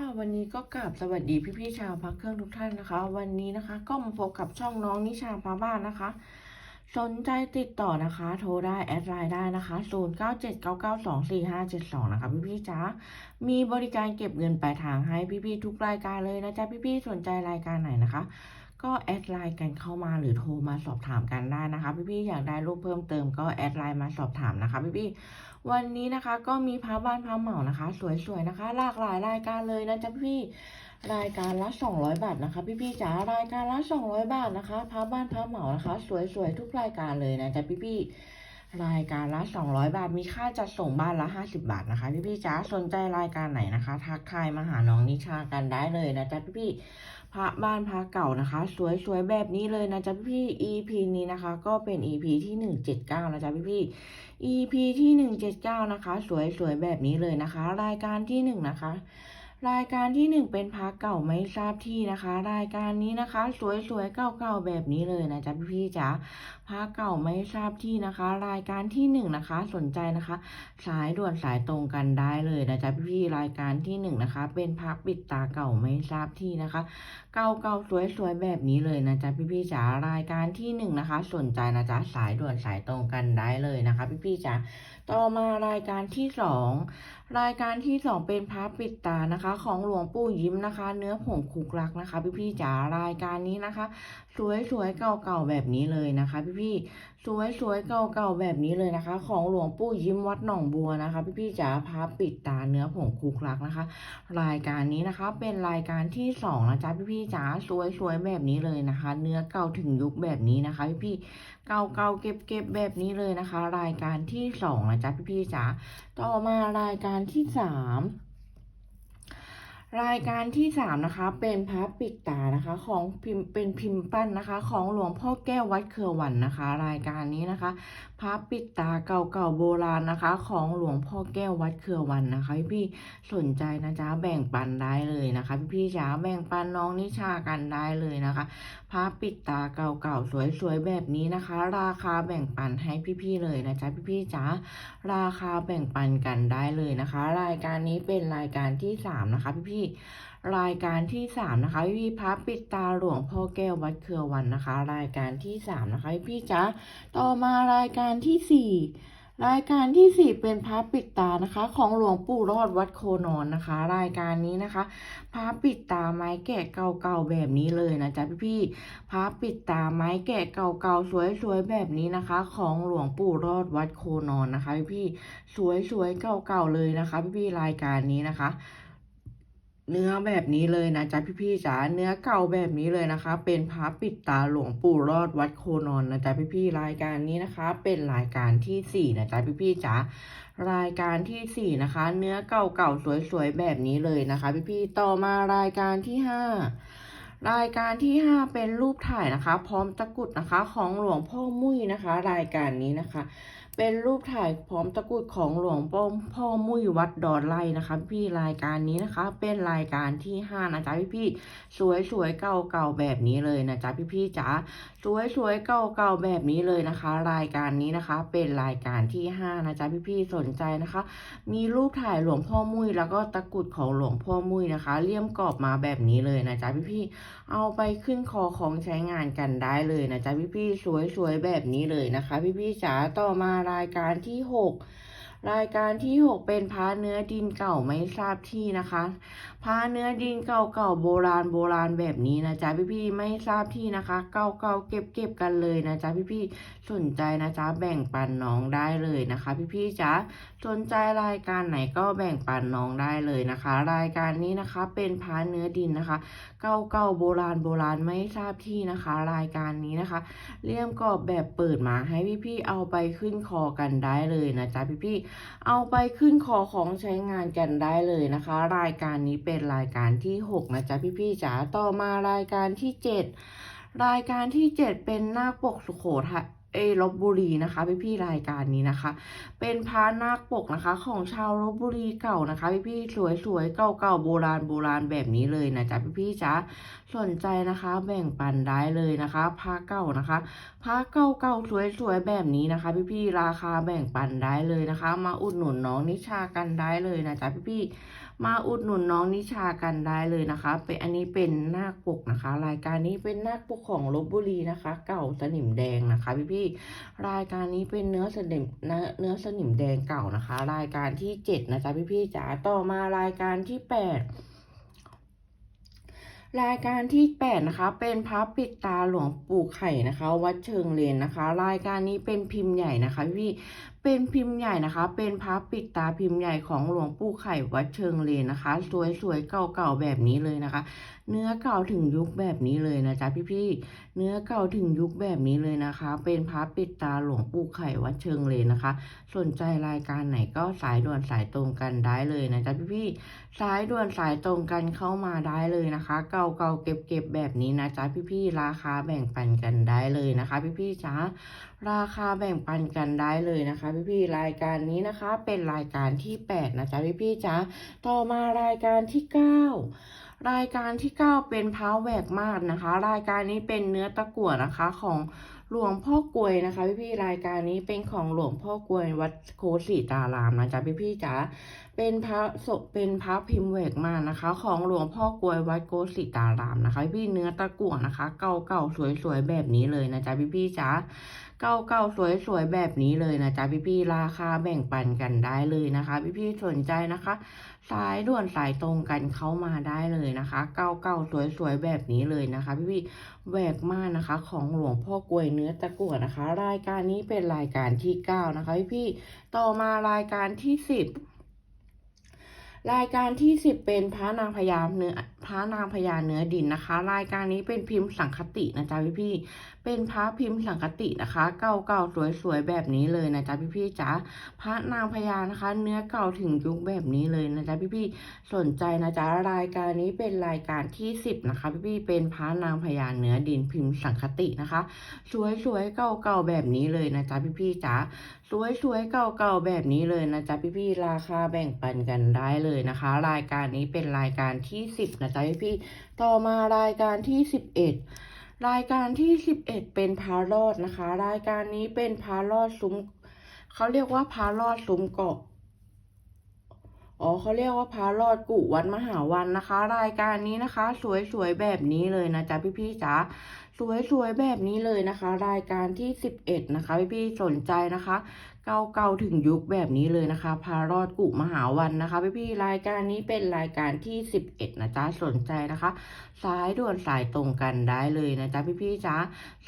ค่ะวันนี้ก็กราบสวัสดีพี่ๆชาวพักเครื่องทุกท่านนะคะ วันนี้นะคะ ก็มาพบกับช่องน้องนิชาพาบ้านนะคะ สนใจติดต่อนะคะ โทรได้แอดไลน์ได้นะคะ0 9 7 9 9 2 4 5 7 2นะคะพี่ๆจ๋ามีบริการเก็บเงินปลายทางให้พี่ๆทุกรายการเลยนะจ๊ะพี่ๆสนใจรายการไหนนะคะ ก็แอดไลน์กันเข้ามาหรือโทรมาสอบถามกันได้นะคะ พี่ๆอยากได้รูปเพิ่มเติมก็แอดไลน์มาสอบถามนะคะ พี่ๆ วันนี้นะคะก็มีพาบ้านพาเหมานะคะ สวยๆนะคะ หลากหลายรายการเลยนะจ๊ะพี่รายการละ200 บาทนะคะ พี่ๆจ๋ารายการละ200 บาทนะคะพาบ้านพาเหมานะคะ สวยๆทุกรายการเลยนะจ๊ะพี่ๆรายการละ200 บาทมีค่าจัดส่งบ้านละ 50 บาทนะคะ พี่ๆจ๋าสนใจรายการไหนนะคะ ทักทายมาหาน้องนิชากันได้เลยนะจ๊ะพี่ๆ พระบ้านพระเก่านะคะ สวยๆแบบนี้เลยนะจ๊ะพี่ๆ EP นี้นะคะ ก็เป็น EP ที่ 179 นะจ๊ะพี่ๆ EP ที่ 179 นะคะ สวยๆแบบนี้เลยนะคะ รายการที่ 1 นะคะ รายการที่ 1 เป็นพระเก่าไม่ทราบที่นะคะ รายการนี้นะคะ สวยๆเก่าๆแบบนี้เลยนะจ๊ะพี่ๆจ๋าพระเก่าไม่ทราบที่นะคะ รายการที่ 1 นะคะ สนใจนะคะ สายด่วนสายตรงกันได้เลยนะจ๊ะพี่ๆรายการที่ 1 นะคะ เป็นพักปิดตาเก่าไม่ทราบที่นะคะ เก่าเก่าสวยๆแบบนี้เลยนะจ๊ะพี่ๆจ๋ารายการที่หนึ่งนะคะ สนใจนะจ๊ะสายด่วนสายตรงกันได้เลยนะคะ พี่ๆจ๋า ต่อมารายการที่สองรายการที่สองเป็นพระปิดตานะคะ ของหลวงปู่ยิ้มนะคะ เนื้อผงคุกรักนะคะ พี่พี่ๆจ๋ารายการนี้นะคะ สวยๆเก่าๆแบบนี้เลยนะคะ พี่พี่ๆ สวยสวยๆเก่าๆแบบนี้เลยนะคะ ของหลวงปู่ยิ้มวัดหนองบัวนะคะพี่ๆจ๋าพระปิดตาเนื้อผงคุกรักนะคะ รายการนี้นะคะเป็นรายการที่สองนะจ๊ะพี่ๆจ๋าสวยๆแบบนี้เลยนะคะ เนื้อเก่าถึงยุคแบบนี้นะคะ พี่ๆเก่าๆเก็บๆแบบนี้เลยนะคะ รายการที่สองนะจ๊ะพี่ๆจ๋าต่อมารายการที่สาม รายการที่สามนะคะ เป็นพระปิดตานะคะ ของพิมเป็นพิมพ์ปั้นนะคะ ของหลวงพ่อแก้ววัดเครือวันนะคะ รายการนี้นะคะพระปิดตาเก่าๆโบราณนะคะ ของหลวงพ่อแก้ววัดเครือวันนะคะพี่ๆสนใจนะจ๊ะแบ่งปันได้เลยนะคะพี่พี่ๆจ๋าแบ่งปันน้องนิชากันได้เลยนะคะ พระปิดตาเก่าๆสวยๆแบบนี้นะคะ ราคาแบ่งปันให้พี่ๆเลยนะจ๊ะพี่ๆจ๋าราคาแบ่งปันกันได้เลยนะคะ รายการนี้เป็นรายการที่สามนะคะพี่ๆรายการที่สามนะคะพี่พี่ๆพระปิดตาหลวงพ่อแก้ววัดเครือวันนะคะ รายการที่สามนะคะพี่ๆจ๋าต่อมารายการที่สี่ รายการที่สี่เป็นพระปิดตานะคะ ของหลวงปู่รอดวัดโคนอนนะคะ รายการนี้นะคะพระปิดตาไม้แกะเก่าๆแบบนี้เลยนะจ๊ะพี่ๆพระปิดตาไม้แกะเก่าๆสวยๆแบบนี้นะคะ ของหลวงปู่รอดวัดโคนอนนะคะ พี่ๆสวยๆเก่าๆเลยนะคะ พี่ๆรายการนี้นะคะ เนื้อแบบนี้เลยนะจ๊ะพี่ๆจ๋าเนื้อเก่าแบบนี้เลยนะคะ เป็นพระปิดตาหลวงปู่รอดวัดโคนอนนะจ๊ะพี่ๆรายการนี้นะคะ เป็นรายการที่สี่นะจ๊ะพี่ๆจ๋ารายการที่สี่นะคะ เนื้อเก่าๆสวยๆแบบนี้เลยนะคะ พี่ๆต่อมารายการที่ห้า รายการที่ห้าเป็นรูปถ่ายนะคะ พร้อมตะกุดนะคะ ของหลวงพ่อมุ้ยนะคะ รายการนี้นะคะ เป็นรูปถ่ายพร้อมตะกุดของหลวงพ่อพ่อมุ้ยวัดดอนไร่นะคะ พี่รายการนี้นะคะ เป็นรายการที่ห้านะจ๊ะพี่พี่สวยสวยๆเก่าเก่าๆแบบนี้เลยนะจ๊ะพี่พี่จ๋าสวยสวยๆเก่าๆแบบนี้เลยนะคะ รายการนี้นะคะ เป็นรายการที่ห้านะจ๊ะพี่พี่สนใจนะคะ มีรูปถ่ายหลวงพ่อมุ้ยแล้วก็ตะกรุดของหลวงพ่อมุ้ยนะคะเลี่ยมกรอบมาแบบนี้เลยนะจ๊ะพี่พี่เอาไปขึ้นคอของใช้งานกันได้เลยนะจ๊ะพี่พี่สวยๆแบบนี้เลยนะคะ พี่พี่จ๋าต่อมารายการที่หกรายการที่หกเป็นพระเนื้อดินเก่าไม่ทราบที่นะคะ พระเนื้อดินเก่าๆโบราณโบราณแบบนี้นะจ๊ะพี่พี่ไม่ทราบที่นะคะ เก่าๆเก็บเก็บๆกันเลยนะจ๊ะพี่พี่สนใจนะจ๊ะแบ่งปันน้องได้เลยนะคะ พี่พี่จ๋าสนใจรายการไหนก็แบ่งปันน้องได้เลยนะคะ รายการนี้นะคะเป็นพาเนื้อดินนะคะเก่าเก่าๆโบราณโบราณไม่ทราบที่นะคะ รายการนี้นะคะ เลี่ยมกรอบแบบเปิดมาให้พี่ๆเอาไปขึ้นคอกันได้เลยนะจ๊ะพี่ๆเอาไปขึ้นคอของใช้งานกันได้เลยนะคะ รายการนี้เป็นรายการที่หกนะจ๊ะพี่ๆจ๋าต่อมารายการที่เจ็ดรายการที่เจ็ดเป็นนาคปกสุโขทัยเอลบบุรีนะคะพี่พี่ๆรายการนี้นะคะ เป็นพระนาคปกนะคะ ของชาวลบบุรีเก่านะคะ พี่พี่สวยๆเก่าๆโบราณโบราณแบบนี้เลยนะจ๊ะพี่พี่ๆจ๊ะสนใจนะคะ แบ่งปันได้เลยนะคะพระเก่านะคะพระเก่าเก่าสวยสวยๆแบบนี้นะคะ พี่พี่ๆราคาแบ่งปันได้เลยนะคะ มาอุดหนุนน้องนิชากันได้เลยนะจ๊ะพี่พี่ๆ มาอุดหนุนน้องนิชากันได้เลยนะคะเป็นอันนี้เป็นนาคปกนะคะ รายการนี้เป็นนาคปกของลบบุรีนะคะ เก่าสนิมแดงนะคะพี่พี่รายการนี้เป็นเนื้อสนิมเนื้อเนื้อสนิมแดงเก่านะคะ รายการที่เจ็ดนะจ๊ะพี่พี่จ๋าต่อมารายการที่แปดรายการที่ 8 นะคะ เป็นพระปิดตาหลวงปู่ไข่นะคะ วัดเชิงเลนนะคะ รายการนี้เป็นพิมพ์ใหญ่นะคะพี่เป็นพิมพ์ใหญ่นะคะ เป็นพระปิดตาพิมพ์ใหญ่ของหลวงปู่ไข่วัดเชิงเลนนะคะ สวยๆเก่าๆแบบนี้เลยนะคะ เนื้อเก่าถึงยุคแบบนี้เลยนะจ๊ะพี่ๆเนื้อเก่าถึงยุคแบบนี้เลยนะคะ เป็นพระปิดตาหลวงปู่ไข่วัดเชิงเลนนะคะ สนใจรายการไหนก็สายด่วนสายตรงกันได้เลยนะจ๊ะพี่ๆสายด่วนสายตรงกันเข้ามาได้เลยนะคะ เก่าๆเก็บๆแบบนี้นะจ๊ะพี่ๆราคาแบ่งปันกันได้เลยนะคะ พี่ๆจ๋าราคาแบ่งปันกันได้เลยนะคะพี่ๆรายการนี้นะคะ เป็นรายการที่แปดนะจ๊ะพี่ๆจ๋าต่อมารายการที่เก้ารายการที่เก้าเป็นพระแหวกมาดนะคะ รายการนี้เป็นเนื้อตะกั่วนะคะของหลวงพ่อกลวยนะคะพี่ๆรายการนี้เป็นของหลวงพ่อกลวยวัดโคสีตารามนะจ๊ะพี่ๆจ๋าเป็นพระศพเป็นพระพิมพ์แหวกมานนะคะ ของหลวงพ่อกลวยวัดโกสิตารามนะคะ พี่เนื้อตะกั่วนะคะ เก่าเก่าๆสวยๆแบบนี้เลยนะจ๊ะพี่พี่ๆจ๋า เก่าเก่าๆสวยๆแบบนี้เลยนะจ๊ะพี่ๆราคาแบ่งปันกันได้เลยนะคะ พี่ๆสนใจนะคะ สายด่วนสายตรงกันเข้ามาได้เลยนะคะเก่าเก่าๆสวยๆแบบนี้เลยนะคะ พี่ๆแหวกมานนะคะ ของหลวงพ่อกลวยเนื้อตะกั่วนะคะ รายการนี้เป็นรายการที่เก้านะคะ พี่ๆต่อมารายการที่สิบรายการที่สิบเป็นพระนางพญามเนื้อ พระนางพญาเนื้อดินนะคะ รายการนี้เป็นพิมพ์สังคตินะจ๊ะพี่พี่เป็นพระพิมพ์สังคตินะคะ เก่าๆสวยๆแบบนี้เลยนะจ๊ะพี่พี่จ๋าพระนางพญานะคะ เนื้อเก่าถึงยุคแบบนี้เลยนะจ๊ะพี่พี่สนใจนะจ๊ะรายการนี้เป็นรายการที่สิบนะคะ พี่พี่เป็นพระนางพญาเนื้อดินพิมพ์สังคตินะคะ สวยๆเก่าๆแบบนี้เลยนะจ๊ะพี่พี่จ๋าสวยๆเก่าๆแบบนี้เลยนะจ๊ะพี่ๆราคาแบ่งปันกันได้เลยนะคะ รายการนี้เป็นรายการที่สิบนะจ๊ะพี่ ต่อมารายการที่สิบเอ็ดรายการที่สิบเอ็ดเป็นพารอดนะคะ รายการนี้เป็นพารอดซุ้มเขาเรียกว่าพารอดซุ้มเกาะอ๋อเขาเรียกว่าพระรอดกุวัดมหาวันนะคะ รายการนี้นะคะ สวยๆแบบนี้เลยนะจ๊ะพี่ๆจ๋าสวยๆแบบนี้เลยนะคะ รายการที่สิบเอ็ดนะคะ พี่ๆสนใจนะคะ เก่าๆถึงยุคแบบนี้เลยนะคะ พารอดกุมหาวันนะคะพี่ๆรายการนี้เป็นรายการที่สิบเอ็ดนะจ๊ะสนใจนะคะ สายด่วนสายตรงกันได้เลยนะจ๊ะพี่ๆจ๋า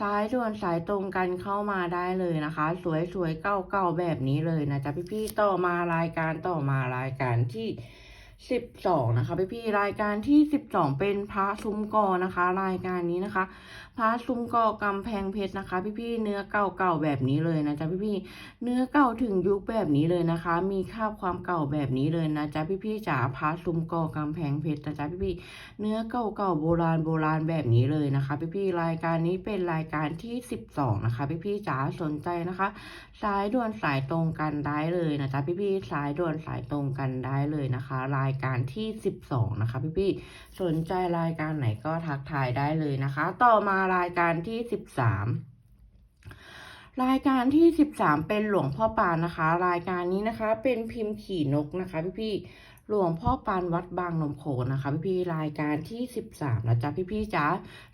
สายด่วนสายตรงกันเข้ามาได้เลยนะคะ สวยๆเก่าๆแบบนี้เลยนะจ๊ะพี่ๆต่อมารายการต่อมารายการที่สิบสองนะคะพี่ๆรายการที่สิบสองเป็นพระซุ้มกอนะคะ รายการนี้นะคะพระซุ้มกอกำแพงเพชรนะคะ พี่ๆเนื้อเก่าๆแบบนี้เลยนะจ๊ะพี่ๆเนื้อเก่าถึงยุคแบบนี้เลยนะคะ มีคราบความเก่าแบบนี้เลยนะจ๊ะพี่ๆจ๋าพระซุ้มกอกำแพงเพชรนะจ๊ะพี่ๆเนื้อเก่าๆโบราณโบราณแบบนี้เลยนะคะ พี่ๆรายการนี้เป็นรายการที่สิบสองนะคะ พี่ๆจ๋าสนใจนะคะสายด่วนสายตรงกันได้เลยนะจ๊ะพี่ๆสายด่วนสายตรงกันได้เลยนะคะ รายการที่สิบสองนะคะ พี่ๆสนใจรายการไหนก็ทักทายได้เลยนะคะ ต่อมารายการที่สิบสามรายการที่สิบสามเป็นหลวงพ่อปานนะคะ รายการนี้นะคะ เป็นพิมพ์ขี่นกนะคะ พี่ๆ หลวงพ่อปานวัดบางนมโขนะคะ พี่ๆรายการที่สิบสามนะจ๊ะพี่ๆจ๋า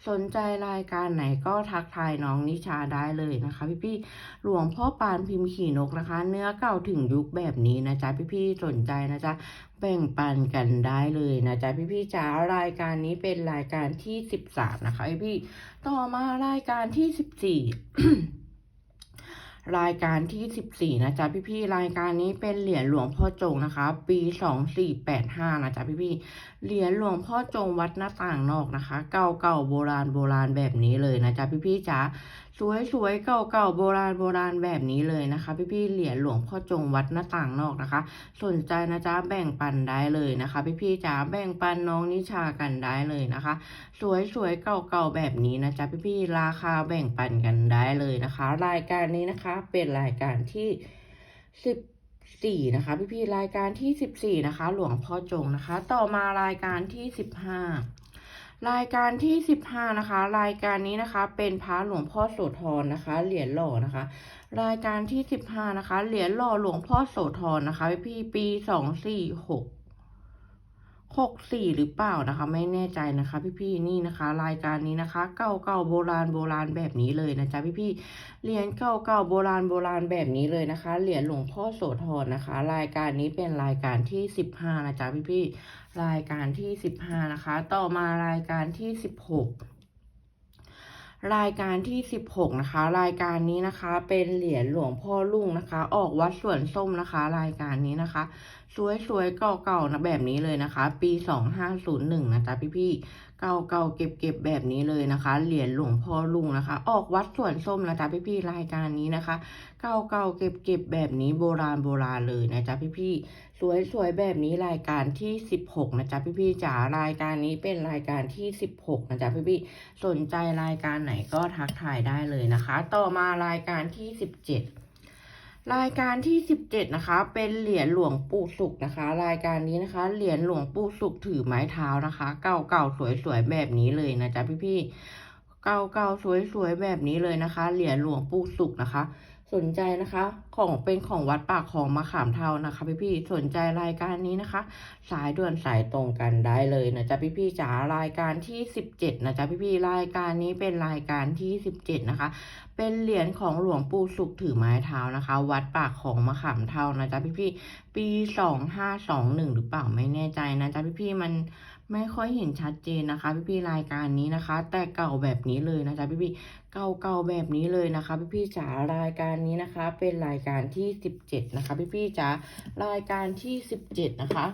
สนใจรายการไหนก็ทักทายน้องนิชาได้เลยนะคะ พี่ๆหลวงพ่อปานพิมพ์ขี่นกนะคะ เนื้อเก่าถึงยุคแบบนี้นะจ๊ะพี่ๆสนใจนะจ๊ะแบ่งปันกันได้เลยนะจ๊ะพี่ๆจ๋ารายการนี้เป็นรายการที่สิบสามนะคะพี่ๆต่อมารายการที่สิบสี่ รายการที่สิบสี่นะจ๊ะพี่ๆ รายการนี้เป็นเหรียญหลวงพ่อจงนะคะ ปีสองสี่แปดห้านะจ๊ะพี่ๆ เหรียญหลวงพ่อจงวัดหน้าต่างนอกนะคะ เก่าๆ โบราณโบราณแบบนี้เลยนะจ๊ะพี่ๆจ๋าสวยๆ เก่าๆ โบราณโบราณแบบนี้เลยนะคะ พี่ๆ เหรียญหลวงพ่อจงวัดหน้าต่างนอกนะคะ สนใจนะจ๊ะแบ่งปันได้เลยนะคะ พี่ๆจ๋าแบ่งปันน้องนิชากันได้เลยนะคะ สวยๆ เก่าๆ แบบนี้นะจ๊ะพี่ๆ ราคาแบ่งปันกันได้เลยนะคะ รายการนี้นะคะเป็นรายการที่สิบสี่นะคะพี่ๆรายการที่สิบสี่นะคะ หลวงพ่อจงนะคะ ต่อมารายการที่สิบห้ารายการที่สิบห้านะคะ รายการนี้นะคะ เป็นพระหลวงพ่อโสธรนะคะ เหรียญหล่อนะคะ รายการที่สิบห้านะคะ เหรียญหล่อหลวงพ่อโสธรนะคะพี่ปีสองสี่หก หกสี่หรือเปล่านะคะ ไม่แน่ใจนะคะ พี่ๆนี่นะคะ รายการนี้นะคะ เก่าเก่าโบราณโบราณแบบนี้เลยนะจ๊ะพี่ๆเหรียญเก่าเก่าโบราณโบราณแบบนี้เลยนะคะเหรียญหลวงพ่อโสธรนะคะ รายการนี้เป็นรายการที่สิบห้านะจ๊ะพี่ๆรายการที่สิบห้านะคะ ต่อมารายการที่สิบหก รายการที่ 16 นะคะ รายการนี้นะคะเป็นเหรียญหลวงพ่อลุงนะคะ ออกวัดสวนส้มนะคะ รายการนี้นะคะ สวยๆเก่าๆนะแบบนี้เลยนะคะ ปี 2501นะจ๊ะพี่ๆเก่าๆเก็บๆแบบนี้เลยนะคะ เหรียญหลวงพ่อลุงนะคะ ออกวัดสวนส้มนะจ๊ะพี่ๆรายการนี้นะคะ เก่าๆเก็บๆแบบนี้โบราณโบราณเลยนะจ๊ะพี่ๆ สวยๆแบบนี้รายการที่ 16 นะจ๊ะพี่ๆจ๋ารายการนี้เป็นรายการที่ 16 นะจ๊ะพี่ๆสนใจรายการไหนก็ทักทายได้เลยนะคะ ต่อมารายการที่ 17 รายการที่ 17 นะคะ เป็นเหรียญหลวงปู่สุขนะคะ รายการนี้นะคะ เหรียญหลวงปู่สุขถือไม้เท้านะคะ เก่าๆสวยๆแบบนี้เลยนะจ๊ะพี่ๆเก่าๆสวยๆแบบนี้เลยนะคะ เหรียญหลวงปู่สุขนะคะ สนใจนะคะของเป็นของวัดปากของมะขามเทานะคะ พี่ๆสนใจรายการนี้นะคะ สายด่วนสายตรงกันได้เลยนะจ๊ะพี่ๆจ๋ารายการที่17นะจ๊ะพี่ๆรายการนี้เป็นรายการที่17นะคะ เป็นเหรียญของหลวงปู่สุขถือไม้เท้านะคะ วัดปากของมะขามเทานะจ๊ะพี่ๆปี2521หรือเปล่าไม่แน่ใจนะจ๊ะพี่ๆมันไม่ค่อยเห็นชัดเจนนะคะ พี่ๆรายการนี้นะคะ แต่เก่าแบบนี้เลยนะจ๊ะพี่ๆเก่าๆแบบนี้เลยนะคะ พี่ๆจ๋ารายการนี้นะคะ เป็นรายการที่ 17 นะคะ พี่ๆจ๋ารายการที่ 17 นะคะ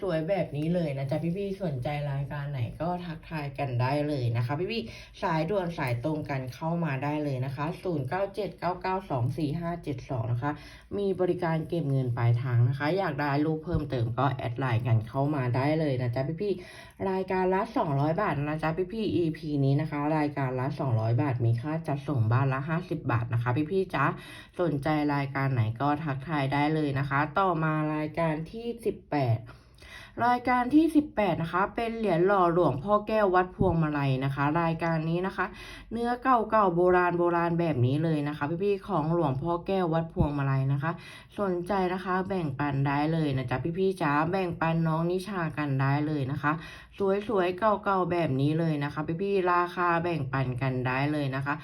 สวยๆแบบนี้เลยนะจ๊ะพี่ๆสนใจรายการไหนก็ทักทายกันได้เลยนะคะ พี่ๆสายด่วนสายตรงกันเข้ามาได้เลยนะคะ 0979924572 นะคะ มีบริการเก็บเงินปลายทางนะคะ อยากได้รูปเพิ่มเติมก็แอดไลน์กันเข้ามาได้เลยนะจ๊ะพี่ๆรายการละ 200 บาทนะจ๊ะพี่ๆ EP นี้นะคะ รายการละ 200 บาทมีค่าจัดส่งบ้านละ 50 บาทนะคะ พี่ๆจ๊ะสนใจรายการไหนก็ทักทายได้เลยนะคะ ต่อมารายการที่ 18รายการที่ 18 นะคะ เป็นเหรียญหล่อหลวงพ่อแก้ววัดพวงมาลัยนะคะ รายการนี้นะคะ เนื้อเก่าๆโบราณโบราณแบบนี้เลยนะคะ พี่ๆของหลวงพ่อแก้ววัดพวงมาลัยนะคะ สนใจนะคะแบ่งปันได้เลยนะจ๊ะพี่ๆจ๋าแบ่งปันน้องนิชากันได้เลยนะคะ สวยๆ เก่าๆ แบบนี้เลยนะคะพี่ๆ ราคาแบ่งปันกันได้เลยนะคะ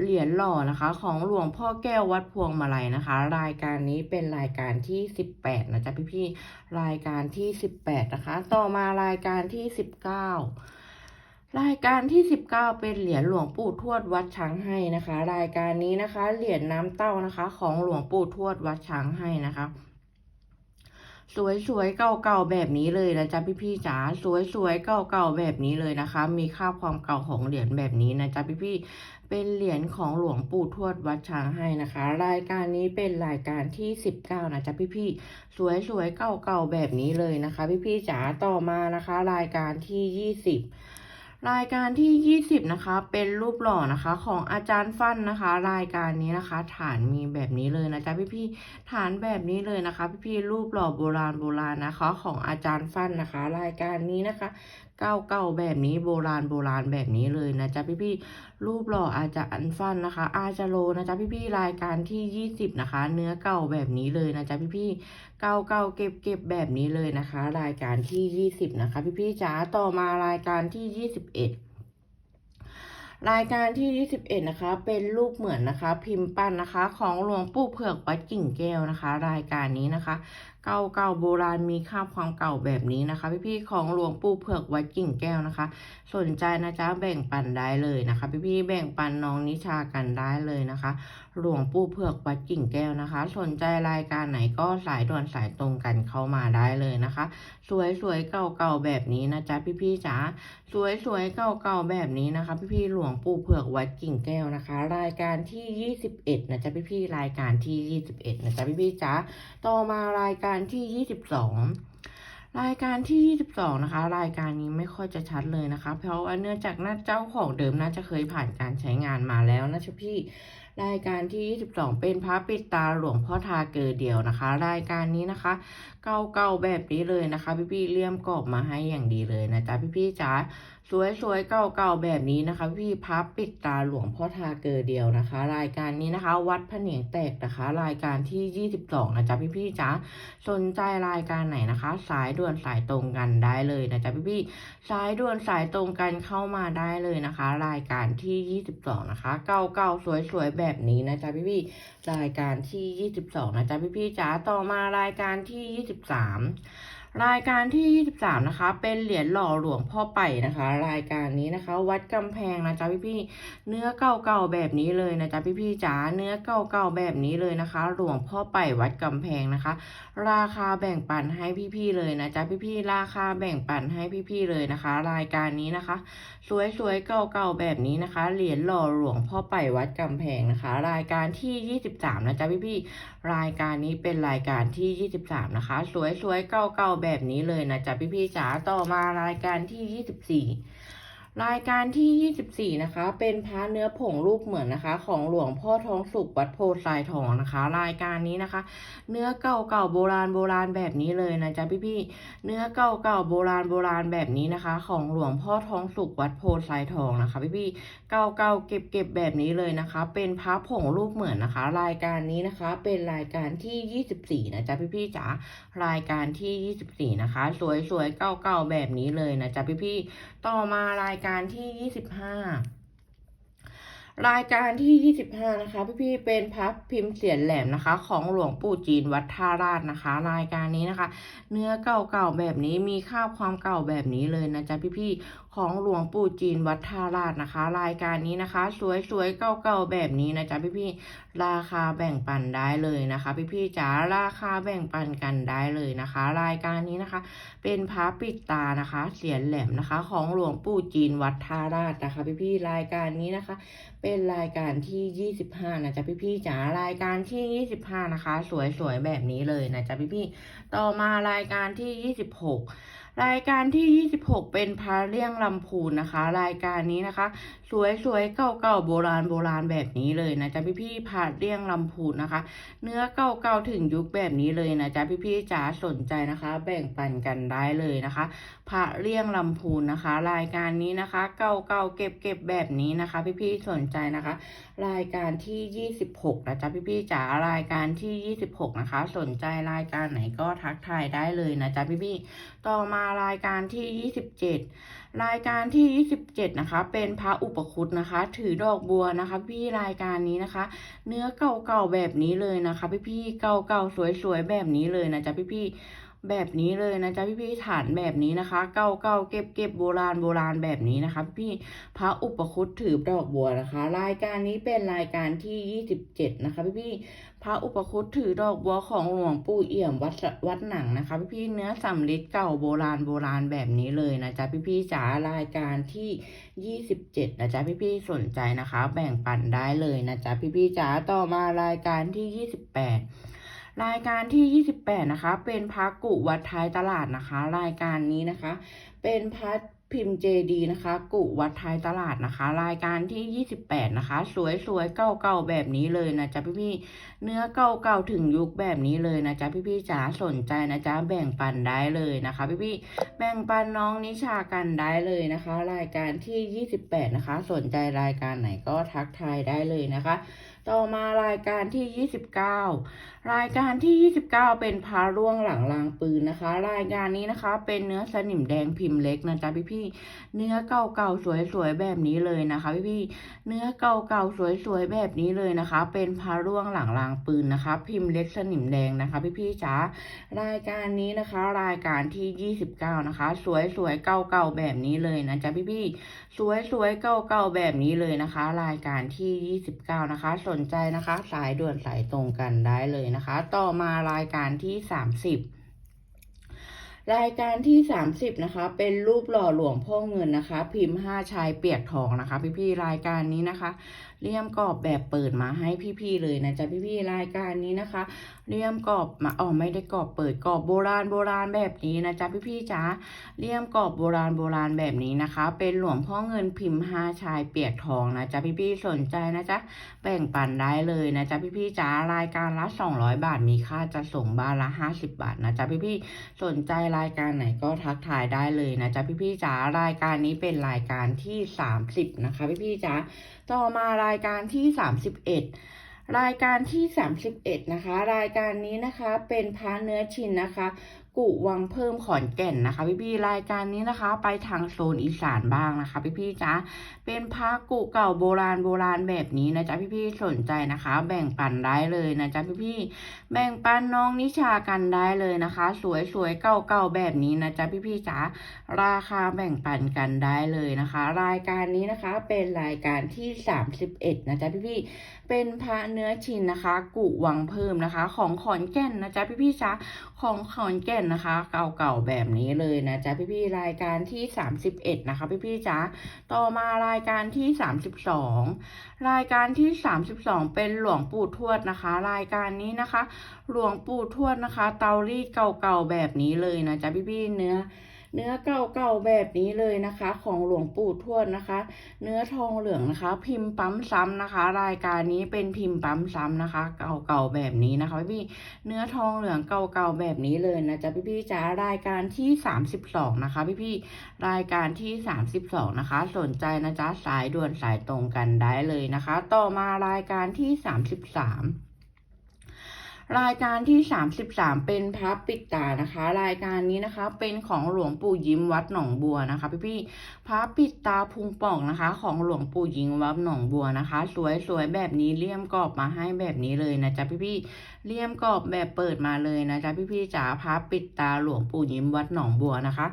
เหรียญหล่อนะคะ ของหลวงพ่อแก้ววัดพวงมาลัยนะคะ รายการนี้เป็นรายการที่ 18 นะจ๊ะพี่ๆ รายการที่ 18 นะคะ ต่อมารายการที่ 19รายการที่ 19 เป็นเหรียญหลวงปู่ทวดวัดช้างให้นะคะ รายการนี้นะคะ เหรียญน้ำเต้านะคะ ของหลวงปู่ทวดวัดช้างให้นะคะ สวยๆเก่าๆแบบนี้เลยนะจ๊ะพี่ๆจ๋าสวยๆเก่าๆแบบนี้เลยนะคะ มีค่าความเก่าของเหรียญแบบนี้นะจ๊ะพี่ๆเป็นเหรียญของหลวงปู่ทวดวัดช้างให้นะคะ รายการนี้เป็นรายการที่ 19นะจ๊ะพี่ๆสวยๆเก่าๆแบบนี้เลยนะคะ พี่ๆจ๋าต่อมานะคะ รายการที่ 20รายการที่ 20 นะคะ เป็นรูปหล่อนะคะ ของอาจารย์ฟันนะคะ รายการนี้นะคะ ฐานมีแบบนี้เลย จ๊ะพี่ๆฐานแบบนี้เลยนะคะ พี่ๆรูปหล่อโบราณโบราณนะคะ ของอาจารย์ฟันนะคะ รายการนี้นะคะเก่าๆแบบนี้โบราณโบราณแบบนี้เลยนะจ๊ะพี่ๆรูปหล่ออาจารย์ฟันนะคะ อาจารโลนะจ๊ะพี่ๆรายการที่ 20 นะคะ เนื้อเก่าแบบนี้เลยนะจ๊ะพี่ๆเก่าๆเก็บๆแบบนี้เลยนะคะ รายการที่ 20 นะคะ พี่ๆจ๋าต่อมารายการที่ 21 รายการที่ 21 นะคะ เป็นรูปเหมือนนะคะ พิมพ์ปั้นนะคะ ของหลวงปู่เผือกวัดกิ่งแก้วนะคะ รายการนี้นะคะ เก่าๆโบราณมีค่าความเก่าแบบนี้นะคะ พี่ๆของหลวงปู่เผือกวัดกิ่งแก้วนะคะ สนใจนะจ๊ะแบ่งปันได้เลยนะคะ พี่ๆแบ่งปันน้องนิชากันได้เลยนะคะ หลวงปู่เผือกวัดกิ่งแก้วนะคะ สนใจรายการไหนก็สายด่วนสายตรงกันเข้ามาได้เลยนะคะ สวยๆเก่าๆแบบนี้นะจ๊ะพี่ๆจ๋าสวยๆเก่าๆแบบนี้นะคะ พี่ๆหลวงปู่เผือกวัดกิ่งแก้วนะคะ รายการที่ 21นะจ๊ะพี่ๆรายการที่ 21นะจ๊ะพี่ๆจ๋าต่อมารายการการที่ 22 รายการที่ 22 นะคะ รายการนี้ไม่ค่อยจะชัดเลยนะคะ เพราะว่าเนื่องจากน้าเจ้าของเดิมน่าจะเคยผ่านการใช้งานมาแล้วนะจ๊ะพี่รายการที่ 22 เป็นพระปิดตาหลวงพ่อทาเกิดเดียวนะคะ รายการนี้นะคะ เก่าๆแบบนี้เลยนะคะ พี่ๆเลี่ยมกรอบมาให้อย่างดีเลยนะจ๊ะพี่ๆจ๋า สวยๆเก่าๆแบบนี้นะคะ พี่พับปิดตาหลวงพ่อทาเกิดเดียวนะคะ รายการนี้นะคะ วัดพระเหนียงแตกนะคะ รายการที่ 22นะจ๊ะพี่ๆจ๋าสนใจรายการไหนนะคะ สายด่วนสายตรงกันได้เลยนะจ๊ะพี่ๆสายด่วนสายตรงกันเข้ามาได้เลยนะคะ รายการที่ 22 นะคะ เก่าๆสวยๆแบบนี้นะจ๊ะพี่ๆรายการที่ 22นะจ๊ะพี่ๆจ๋าต่อมารายการที่ 23 รายการที่ 23 นะคะ เป็นเหรียญหล่อหลวงพ่อไป่นะคะ รายการนี้นะคะ วัดกำแพงนะจ๊ะพี่ๆเนื้อเก่าๆแบบนี้เลยนะจ๊ะพี่ๆจ๋าเนื้อเก่าๆแบบนี้เลยนะคะ หลวงพ่อไป่วัดกำแพงนะคะ ราคาแบ่งปันให้พี่ๆเลยนะจ๊ะพี่ๆราคาแบ่งปันให้พี่ๆเลยนะคะ รายการนี้นะคะ สวยๆเก่าๆแบบนี้นะคะ เหรียญหล่อหลวงพ่อไปวัดกำแพงนะคะ รายการที่ 23 นะจ๊ะพี่ๆรายการนี้เป็นรายการที่ 23 นะคะ สวยๆเก่าๆแบบนี้เลยนะจ๊ะพี่ๆจ๋าต่อมารายการที่ 24 รายการที่ 24 นะคะ เป็นพระเนื้อผงรูปเหมือนนะคะ ของหลวงพ่อทองสุขวัดโพธิ์ทรายทองนะคะ รายการนี้นะคะ เนื้อเก่าๆโบราณโบราณแบบนี้เลยนะจ๊ะพี่ๆเนื้อเก่าๆโบราณโบราณแบบนี้นะคะ ของหลวงพ่อทองสุขวัดโพธิ์ทรายทองนะคะพี่ๆเก่าๆเก็บๆแบบนี้เลยนะคะ เป็นพระผงรูปเหมือนนะคะ รายการนี้นะคะ เป็นรายการที่ 24 นะจ๊ะพี่ๆจ๋ารายการที่ 24 นะคะ สวยๆเก่าๆแบบนี้เลยนะจ๊ะพี่ๆ ต่อมารายการที่25รายการที่ 25 นะคะ พี่ๆ เป็นพับพิมพ์เสียนแหลมนะคะ ของหลวงปู่จีนวัดท่าราชนะคะ รายการนี้นะคะ เนื้อเก่าๆแบบนี้มีข้าวความเก่าแบบนี้เลยนะจ๊ะพี่ๆ ของหลวงปู่จีนวัดท่าราชนะคะ รายการนี้นะคะ สวยๆเก่าๆแบบนี้นะจ๊ะพี่ๆราคาแบ่งปันได้เลยนะคะ พี่ๆจ๋าราคาแบ่งปันกันได้เลยนะคะ รายการนี้นะคะ เป็นพระปิดตานะคะเสียนแหลมนะคะ ของหลวงปู่จีนวัดท่าราชนะคะ พี่ๆรายการนี้นะคะ เป็นรายการที่ 25นะจ๊ะพี่ๆจ๋ารายการที่ 25 นะคะ สวยๆแบบนี้เลยนะจ๊ะพี่ๆต่อมารายการที่ 26 รายการที่ 26 เป็นพระเลี่ยงลำพูนนะคะ รายการนี้นะคะสวยๆเก่าๆโบราณโบราณแบบนี้เลยนะจ๊ะพี่ๆพระเลี่ยงลำพูนนะคะ เนื้อเก่าๆถึงยุคแบบนี้เลยนะจ๊ะพี่ๆจ๋าสนใจนะคะ แบ่งปันกันได้เลยนะคะพระเลี่ยงลำพูนนะคะ รายการนี้นะคะ เก่าๆเก็บๆแบบนี้นะคะ พี่ๆสนใจนะคะ รายการที่ 26นะจ๊ะพี่ๆจ๋ารายการที่ 26 นะคะ สนใจรายการไหนก็ทักทายได้เลยนะจ๊ะพี่ๆต่อมารายการที่ 27 รายการที่ 27 นะคะ เป็นพระอุปคุตนะคะ ถือดอกบัวนะคะ พี่รายการนี้นะคะ เนื้อเก่าๆแบบนี้เลยนะคะ พี่ๆเก่าๆสวยๆแบบนี้เลยนะจ๊ะพี่ๆแบบนี้เลยนะจ๊ะพี่ๆฐานแบบนี้นะคะ เก่าๆเก็บๆโบราณโบราณแบบนี้นะคะ พี่พระอุปคุตถือดอกบัวนะคะ รายการนี้เป็นรายการที่ 27 นะคะ พี่ๆ พระอุปคุตถือดอกบัวของหลวงปู่เอี่ยมวัดวัดหนังนะคะ พี่ๆเนื้อสำริดเก่าโบราณโบราณแบบนี้เลยนะจ๊ะพี่ๆจ๋ารายการที่ 27นะจ๊ะพี่ๆสนใจนะคะ แบ่งปันได้เลยนะจ๊ะพี่ๆจ๋าต่อมารายการที่ 28รายการที่ 28 นะคะ เป็นพระกุวัดท้ายตลาดนะคะ รายการนี้นะคะ เป็นพระ พิมพ์เจดีนะคะ กุวัดท้ายตลาดนะคะ รายการที่ 28 นะคะ สวยๆ เก่าๆ แบบนี้เลยนะจ๊ะพี่ๆเนื้อเก่าๆ ถึงยุคแบบนี้เลยนะจ๊ะพี่ๆจ๋าสนใจนะจ๊ะแบ่งปันได้เลยนะคะ พี่ๆแบ่งปันน้องนิชากันได้เลยนะคะ รายการที่ 28 นะคะ สนใจรายการไหนก็ทักทายได้เลยนะคะ ต่อมารายการที่ 29 รายการที่ 29 เป็นพาร่วงหลังรางปืนนะคะ รายการนี้นะคะ เป็นเนื้อสนิมแดงพิมพ์เล็กนะจ๊ะพี่ๆเนื้อเก่าๆสวยๆแบบนี้เลยนะคะ พี่ๆเนื้อเก่าๆสวยๆแบบนี้เลยนะคะ เป็นพาร่วงหลังรางปืนนะคะ พิมพ์เล็กสนิมแดงนะคะ พี่ๆจ๋ารายการนี้นะคะ รายการที่ 29 นะคะ สวยๆเก่าๆแบบนี้เลยนะจ๊ะพี่ๆสวยๆเก่าๆแบบนี้เลยนะคะ รายการที่ 29 นะคะสนใจนะคะ สายด่วนสายตรงกันได้เลยนะคะ ต่อมารายการที่30รายการที่ 30 นะคะ เป็นรูปหล่อหลวงพ่อเงินนะคะ พิมพ์ห้าชายเปียกทองนะคะ พี่ๆรายการนี้นะคะเลี่ยมกรอบแบบเปิดมาให้พี่ๆเลยนะจ๊ะพี่ๆรายการนี้นะคะ เลี่ยมกรอบมาอ๋อไม่ได้กรอบเปิดกรอบโบราณโบราณแบบนี้นะจ๊ะพี่ๆจ๋าเลี่ยมกรอบโบราณโบราณแบบนี้นะคะ เป็นหลวงพ่อเงินพิมพ์ห้าชายเปียกทองนะจ๊ะพี่ๆสนใจนะจ๊ะแบ่งปันได้เลยนะจ๊ะพี่ๆจ๋ารายการละ200บาทมีค่าจะส่งบ้านละ50บบาทนะจ๊ะพี่ๆสนใจรายการไหนก็ทักทายได้เลยนะจ๊ะพี่ๆจ๋ารายการนี้เป็นรายการที่30นะคะพี่ๆจ๋าต่อมารายการที่31 รายการที่ 31 นะคะ รายการนี้นะคะเป็นพาเนื้อชินนะคะ กุวังเพิ่มขอนแก่นนะคะ พี่ๆรายการนี้นะคะ ไปทางโซนอีสานบ้างนะคะ พี่ๆจ๊ะเป็นพระกุเก่าโบราณโบราณแบบนี้นะจ๊ะพี่ๆสนใจนะคะ แบ่งปันได้เลยนะจ๊ะพี่ๆแบ่งปันน้องนิชากันได้เลยนะคะ สวยๆเก่าๆแบบนี้นะจ๊ะพี่ๆจ๋าราคาแบ่งปันกันได้เลยนะคะ รายการนี้นะคะเป็นรายการที่ 31นะจ๊ะพี่ๆเป็นพระเนื้อชินนะคะ กุวังเพิ่มนะคะ ของขอนแก่นนะจ๊ะพี่ๆจ๊ะของขอนแก่นนะคะ เก่าๆแบบนี้เลยนะจ๊ะพี่ๆรายการที่ 31 นะคะ พี่ๆจ๊ะต่อมารายการที่ 32 รายการที่ 32 เป็นหลวงปู่ทวดนะคะ รายการนี้นะคะ หลวงปู่ทวดนะคะ เตารีดเก่าๆแบบนี้เลยนะจ๊ะพี่ๆเนื้อ เนื้อเก่าๆแบบนี้เลยนะคะ ของหลวงปู่ทวดนะคะ เนื้อทองเหลืองนะคะ พิมพ์ปั๊มซ้ำนะคะ รายการนี้เป็นพิมพ์ปั๊มซ้ำนะคะ เก่าๆแบบนี้นะคะพี่เนื้อทองเหลืองเก่าๆแบบนี้เลยนะจ๊ะพี่ๆจ๋ารายการที่ 32 นะคะ พี่ๆรายการที่ 32 นะคะ สนใจนะจ๊ะสายด่วนสายตรงกันได้เลยนะคะ ต่อมารายการที่ 33 รายการที่ 33 เป็นพระปิดตานะคะ รายการนี้นะคะเป็นของหลวงปู่ยิ้มวัดหนองบัวนะคะพี่ๆพระปิดตาพุงป่องนะคะ ของหลวงปู่ยิ้มวัดหนองบัวนะคะ สวยๆแบบนี้เลี่ยมกรอบมาให้แบบนี้เลยนะจ๊ะพี่ๆเลี่ยมกรอบแบบเปิดมาเลยนะจ๊ะพี่ๆจ๋าพระปิดตาหลวงปู่ยิ้มวัดหนองบัวนะคะ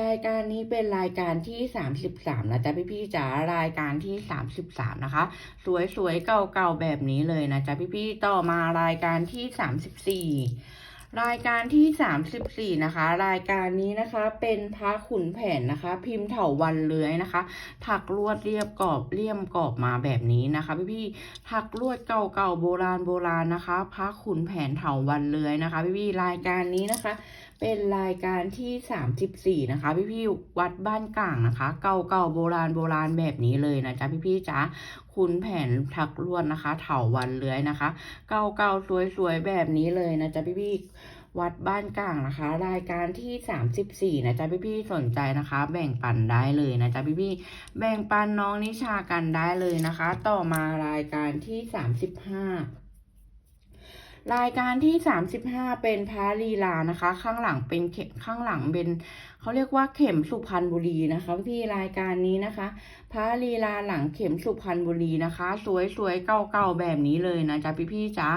รายการนี้เป็นรายการที่ 33นะจ๊ะพี่ๆจ๋ารายการที่ 33 นะคะ สวยๆเก่าๆแบบนี้เลยนะจ๊ะพี่ๆต่อมารายการที่34รายการที่34นะคะ รายการนี้นะคะเป็นพระขุนแผนนะคะ พิมพ์เถาวันเลื้อยนะคะ ถักลวดเรียบกรอบเลี่ยมกรอบมาแบบนี้นะคะพี่พี่ถักลวดเก่าๆโบราณโบราณนะคะ พระขุนแผนเถาวันเลื้อยนะคะพี่พี่รายการนี้นะคะ เป็นรายการที่ 34 นะคะ พี่ๆวัดบ้านก่างนะคะ เก่าๆโบราณโบราณแบบนี้เลยนะจ๊ะพี่ๆจ๋าคุณแผนถักลวดนะคะ เถาวันเลื้อยนะคะ เก่าๆสวยๆแบบนี้เลยนะจ๊ะพี่ๆวัดบ้านก่างนะคะ รายการที่ 34 นะจ๊ะพี่ๆสนใจนะคะ แบ่งปันได้เลยนะจ๊ะพี่ๆแบ่งปันน้องนิชากันได้เลยนะคะ ต่อมารายการที่ 35 รายการที่ 35 เป็นพระลีลานะคะ ข้างหลังเป็นเข็มข้างหลังเป็น เขาเรียกว่าเข็มสุพรรณบุรีนะคะพี่รายการนี้นะคะ พระลีลาหลังเข็มสุพรรณบุรีนะคะ สวยๆเก่าๆแบบนี้เลยนะจ๊ะพี่ๆจ๋า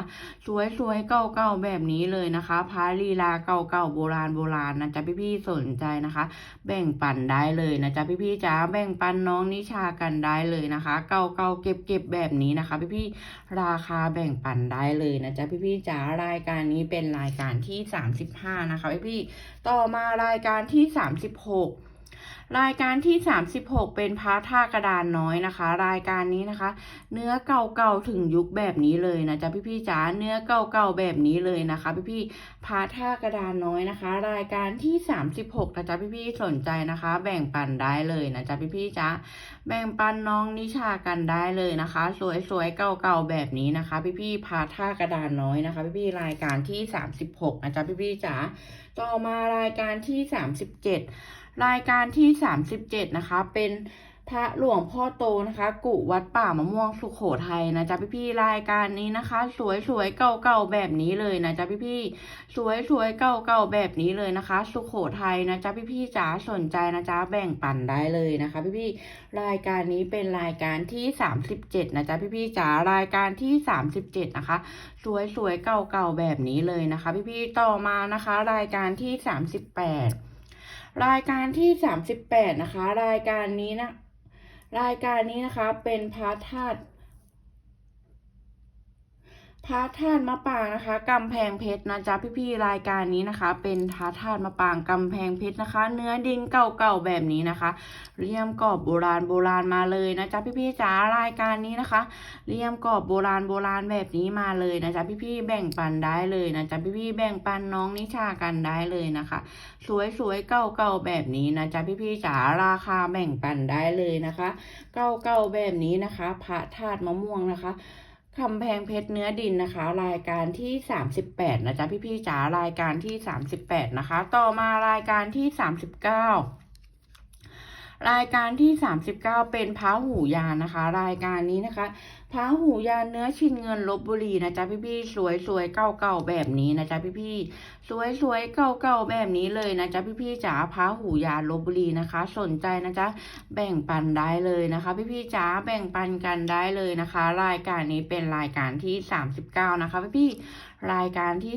สวยๆเก่าๆแบบนี้เลยนะคะพระลีลาเก่าๆโบราณโบราณนะจ๊ะพี่ๆสนใจนะคะ แบ่งปันได้เลยนะจ๊ะพี่ๆจ๋าแบ่งปันน้องนิชากันได้เลยนะคะ เก่าๆเก็บๆแบบนี้นะคะ พี่ๆราคาแบ่งปันได้เลยนะจ๊ะพี่ๆจ๋ารายการนี้เป็นรายการที่ 35 นะคะพี่ๆ ต่อมารายการที่ 36รายการที่ 36 เป็นพระท่ากระดานน้อยนะคะ รายการนี้นะคะ เนื้อเก่าๆถึงยุคแบบนี้เลยนะจ๊ะพี่ๆจ๋าเนื้อเก่าๆแบบนี้เลยนะคะ พี่ๆพระท่ากระดานน้อยนะคะ รายการที่ 36นะจ๊ะพี่ๆสนใจนะคะ แบ่งปันได้เลยนะจ๊ะพี่ๆจ๋าแบ่งปันน้องนิชากันได้เลยนะคะ สวยๆเก่าๆแบบนี้นะคะ พี่ๆพระท่ากระดานน้อยนะคะ พี่ๆรายการที่ 36นะจ๊ะพี่ๆจ๋าต่อมารายการที่ 37 รายการที่37นะคะ เป็นพระหลวงพ่อโตนะคะ กุวัดป่ามะม่วงสุขโขทัยนะจ๊ะพี่ๆรายการนี้นะคะ สวยๆเก่าๆแบบนี้เลยนะจ๊ะพี่ๆสวยๆเก่าๆแบบนี้เลยนะคะ สุขโขทัยนะจ๊ะพี่ๆจ๋าสนใจนะจ๊ะแบ่งปันได้เลยนะคะ พี่ๆรายการนี้เป็นรายการที่37นะจ๊ะพี่ๆจ๋ารายการที่37นะคะ สวยๆเก่าๆแบบนี้เลยนะคะ พี่ๆต่อมานะคะ รายการที่38 รายการที่ 38 นะคะ รายการนี้นะ รายการนี้นะคะเป็นพระธาตุ พระธาตุมะปรางนะคะกำแพงเพชรนะจ๊ะพี่ๆรายการนี้นะคะ เป็นพระธาตุมะปรางกำแพงเพชรนะคะ เนื้อดินเก่าๆแบบนี้นะคะเรียมกรอบโบราณโบราณมาเลยนะจ๊ะพี่ๆจ๋ารายการนี้นะคะเรียมกรอบโบราณโบราณแบบนี้มาเลยนะจ๊ะพี่ๆแบ่งปันได้เลยนะจ๊ะพี่ๆแบ่งปันน้องนิชากันได้เลยนะคะ สวยๆเก่าๆแบบนี้นะจ๊ะพี่ๆจ๋าราคาแบ่งปันได้เลยนะคะ เก่าๆแบบนี้นะคะ พระธาตุมะม่วงนะคะ คำแพงเพชรเนื้อดินนะคะ รายการที่ 38 นะจ๊ะพี่ๆจ๋ารายการที่ 38 นะคะ ต่อมารายการที่ 39 รายการที่ 39 เป็นพระหูยานนะคะ รายการนี้นะคะพระหูยานเนื้อชินเงินลบบุรีนะจ๊ะพี่ๆสวยๆเก่าๆแบบนี้นะจ๊ะพี่ๆสวยๆเก่าๆแบบนี้เลยนะจ๊ะพี่ๆจ๋าพระหูยานลบบุรีนะคะ สนใจนะจ๊ะแบ่งปันได้เลยนะคะ พี่พี่ๆจ๋าแบ่งปันกันได้เลยนะคะ รายการนี้เป็นรายการที่39นะคะพี่พี่ๆรายการที่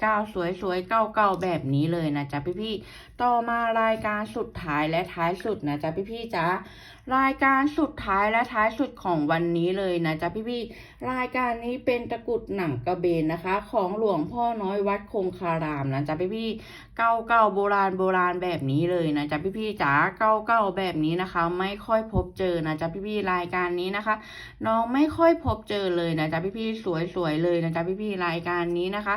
39 สวยๆ เก่าๆ แบบนี้เลยนะจ๊ะพี่พี่ๆต่อมารายการสุดท้ายและท้ายสุดนะจ๊ะพี่พี่ๆจ๋ารายการสุดท้ายและท้ายสุดของวันนี้เลยนะจ๊ะพี่พี่ๆรายการนี้เป็นตะกุดหนังกระเบนนะคะ ของหลวงพ่อน้อยวัดคงคารามนะจ๊ะพี่พี่ๆเก่าเก่าๆโบราณโบราณแบบนี้เลยนะจ๊ะพี่ๆจ๋าเก่าเก่าๆแบบนี้นะคะ ไม่ค่อยพบเจอนะจ๊ะพี่ๆรายการนี้นะคะ น้องไม่ค่อยพบเจอเลยนะจ๊ะพี่ๆสวยๆเลยนะจ๊ะพี่ๆรายการนี้นะคะ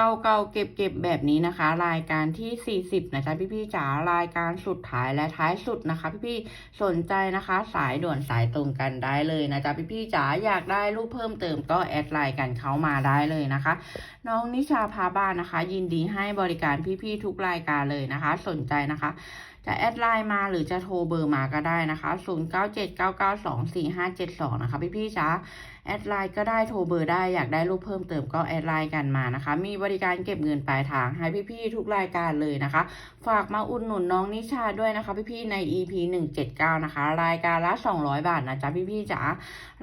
เก่าเก่าๆเก็บเก็บๆแบบนี้นะคะ รายการที่ 40นะจ๊ะพี่ๆจ๋ารายการสุดท้ายและท้ายสุดนะคะ พี่ๆสนใจนะคะ สายด่วนสายตรงกันได้เลยนะจ๊ะพี่ๆจ๋าอยากได้รูปเพิ่มเติมก็แอดไลน์กันเข้ามาได้เลยนะคะ น้องนิชาพาบ้านนะคะ ยินดีให้บริการพี่ๆทุกรายการเลยนะคะ สนใจนะคะ จะแอดไลน์มาหรือจะโทรเบอร์มาก็ได้นะคะ 0979924572 นะคะ พี่ๆจ๋าแอดไลน์ก็ได้โทรเบอร์ได้อยากได้รูปเพิ่มเติมก็แอดไลน์กันมานะคะ มีบริการเก็บเงินปลายทางให้พี่ๆทุกรายการเลยนะคะ ฝากมาอุดหนุนน้องนิชาด้วยนะคะ พี่ๆใน EP 179 นะคะ รายการละ 200 บาทนะจ๊ะพี่ๆจ๋า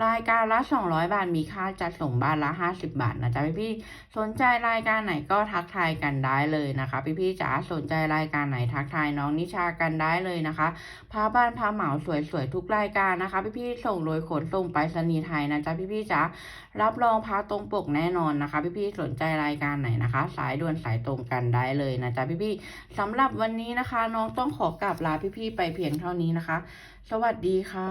รายการละ 200 บาทมีค่าจัดส่งบ้านละ 50 บาทนะจ๊ะพี่ๆสนใจรายการไหนก็ทักทายกันได้เลยนะคะ พี่ๆจ๋าสนใจรายการไหนทักทายน้องนิชากันได้เลยนะคะพาบ้านพาเหมาสวยๆทุกรายการนะคะ พี่ๆส่งโดยขนส่งไปสนีไทยนะจ๊ะพี่ๆจ๋ารับรองพาตรงปกแน่นอนนะคะ พี่ๆสนใจรายการไหนนะคะ สายด่วนสายตรงกันได้เลยนะจ๊ะพี่ๆสำหรับวันนี้นะคะ น้องต้องขอกลับลาพี่ๆไปเพียงเท่านี้นะคะ สวัสดีค่ะ